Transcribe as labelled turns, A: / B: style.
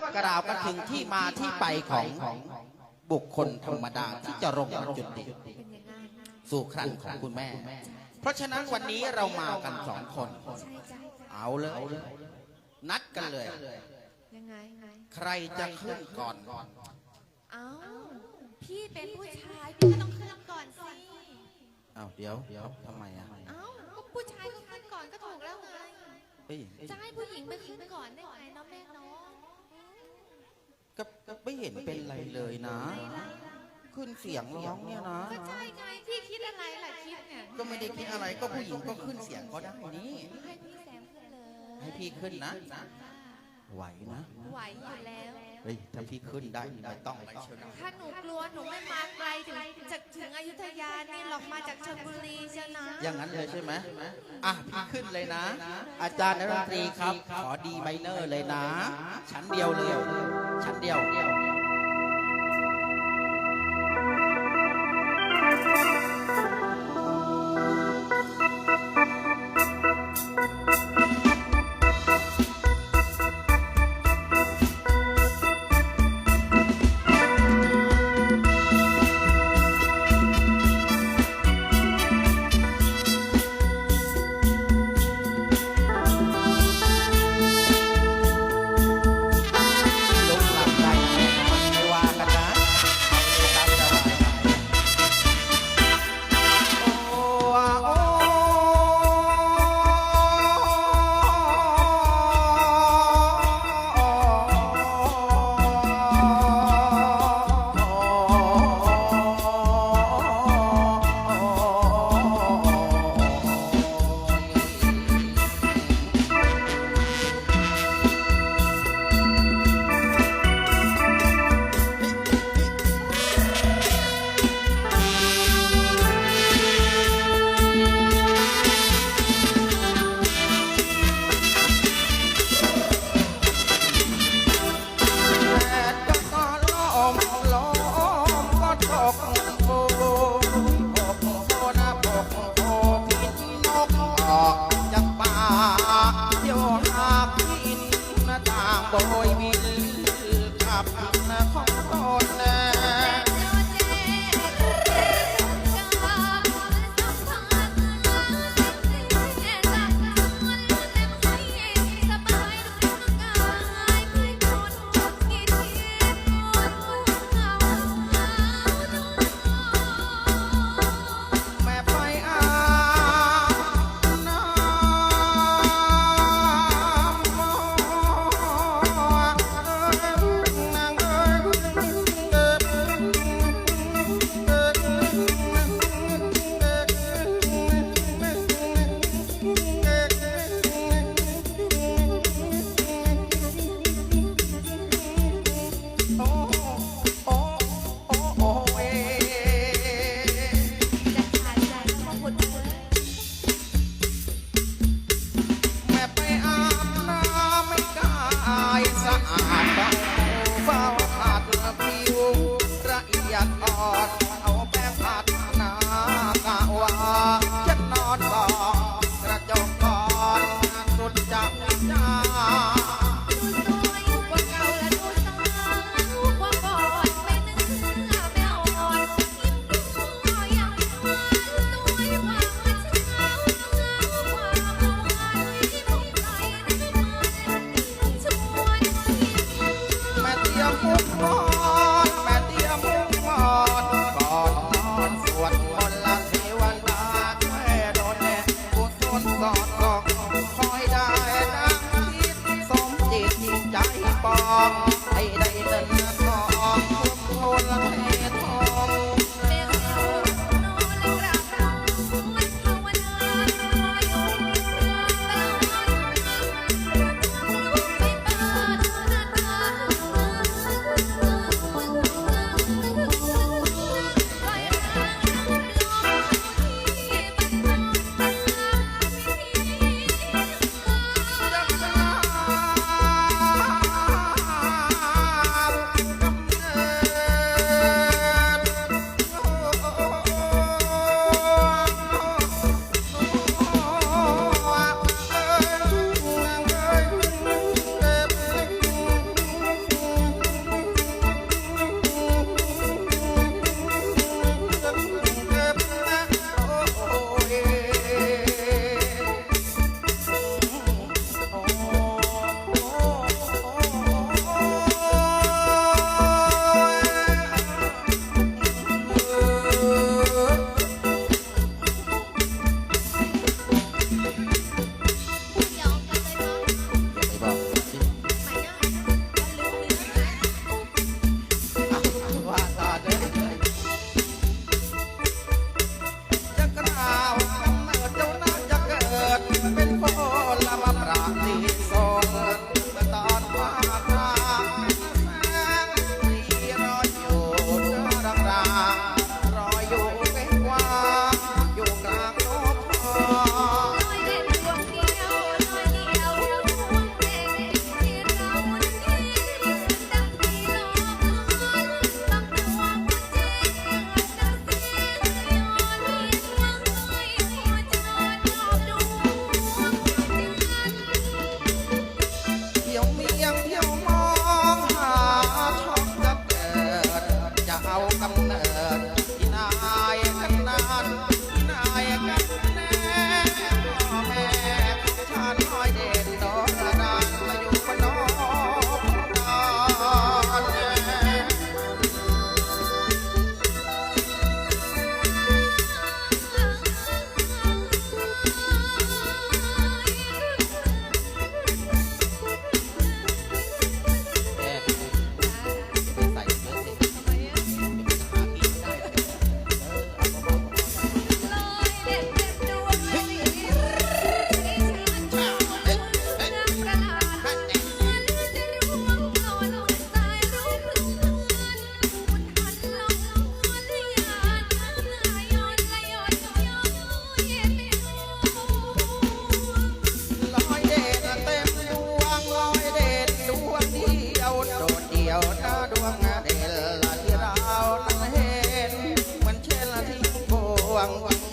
A: กล่าวกันถึงที่มาที่ไปของบุคคลธรรมดาที่จะลงมาจุดเด่น
B: เป็นยังไง
A: สู่ครันของคุณแม่ เพราะฉะนั้นวันนี้เรามากันสองคน
B: ใช่จ้ะ
A: เอาเลย นัดกันเลย
B: ยังไงไง
A: ใครจะขึ้นก่อน
B: เอ้าพี่เป็นผู้ชายพี่ก็ต้องขึ้นก่อนสิ
A: อ้าวเดี๋ยวเดี๋ยวทำไมอะ
B: เอ้าก็ผู้ชายก็ขึ้นก่อนก็ถูกแล้วไง
A: เอ้ย
B: จะให้ผู้หญิงไปขึ้นก่อนได้ไงเน้องแม่เน้อง
A: ก็ก็ไม่เห็นเป็นไรเลยนะ ขึ้นเสียงร้องเนี่ยนะ
B: ก็ใช่ไงพี่คิดอะไรล่ะคิดเนี่ย
A: ก็ไม่ได้คิดอะไรก็ผู้หญิงก็ขึ้นเสียงก็ได้นี่
B: ให้พี่แซมขึ้นเลย
A: ให้พี่ขึ้นนะ ไหวนะ
B: ไหวอยู่แล้ว
A: เฮ้ยถ้าพี่ขึ้นได้นี่ไม่ต้องอะไรเชียวนะ
B: ถ้าหนูกลัวหนูไม่มาไกลถึงจากถึงอยุธยานี่หรอกมาจากชลบุรีเชียวนะ
A: อย่างนั้นเลยใช่ไหมอะพี่ขึ้นเลยนะ อาจารย์นักดนตรีครับ ขอดีไมเนอร์เลยนะ ชั้นเดียวเลย ชั้นเดียว ป 王王